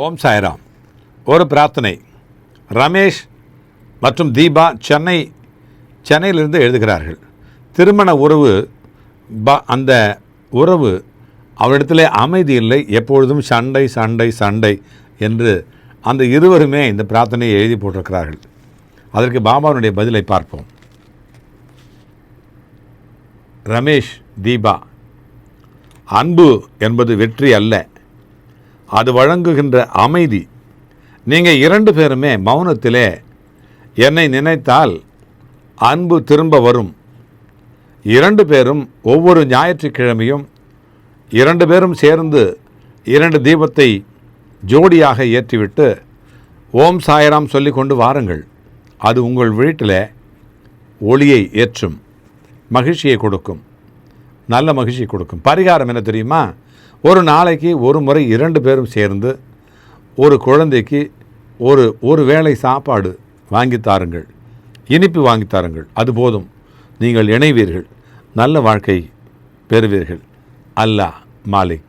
ஓம் சாய்ராம். ஒரு பிரார்த்தனை. ரமேஷ் மற்றும் தீபா சென்னை சென்னையிலிருந்து எழுதுகிறார்கள். திருமண உறவு ப அந்த உறவு அவரிடத்திலே அமைதி இல்லை. எப்பொழுதும் சண்டை சண்டை சண்டை என்று அந்த இருவருமே இந்த பிரார்த்தனையை எழுதி போட்டிருக்கிறார்கள். அதற்கு பாபாவுடைய பதிலை பார்ப்போம். ரமேஷ் தீபா. அன்பு என்பது வெற்றி அல்ல. அது வழங்குகின்ற அமைதி. நீங்கள் இரண்டு பேருமே மௌனத்திலே என்னை நினைத்தால் அன்பு திரும்ப வரும். இரண்டு பேரும் ஒவ்வொரு ஞாயிற்றுக்கிழமையும் இரண்டு பேரும் சேர்ந்து இரண்டு தீபத்தை ஜோடியாக ஏற்றிவிட்டு ஓம் சாயராம் சொல்லி கொண்டு வாருங்கள். அது உங்கள் வீட்டில் ஒளியை ஏற்றும் மகிழ்ச்சியை கொடுக்கும். நல்ல மகிழ்ச்சி கொடுக்கும். பரிகாரம் என்ன தெரியுமா? ஒரு நாளைக்கு ஒரு முறை இரண்டு பேரும் சேர்ந்து ஒரு குழந்தைக்கு ஒரு ஒரு வேளை சாப்பாடு வாங்கித் தாருங்கள். இனிப்பு வாங்கித் தாருங்கள். அது போதும். நீங்கள் இணைவீர்கள். நல்ல வாழ்க்கை பெறுவீர்கள். அல்லாஹ் மாலிக்.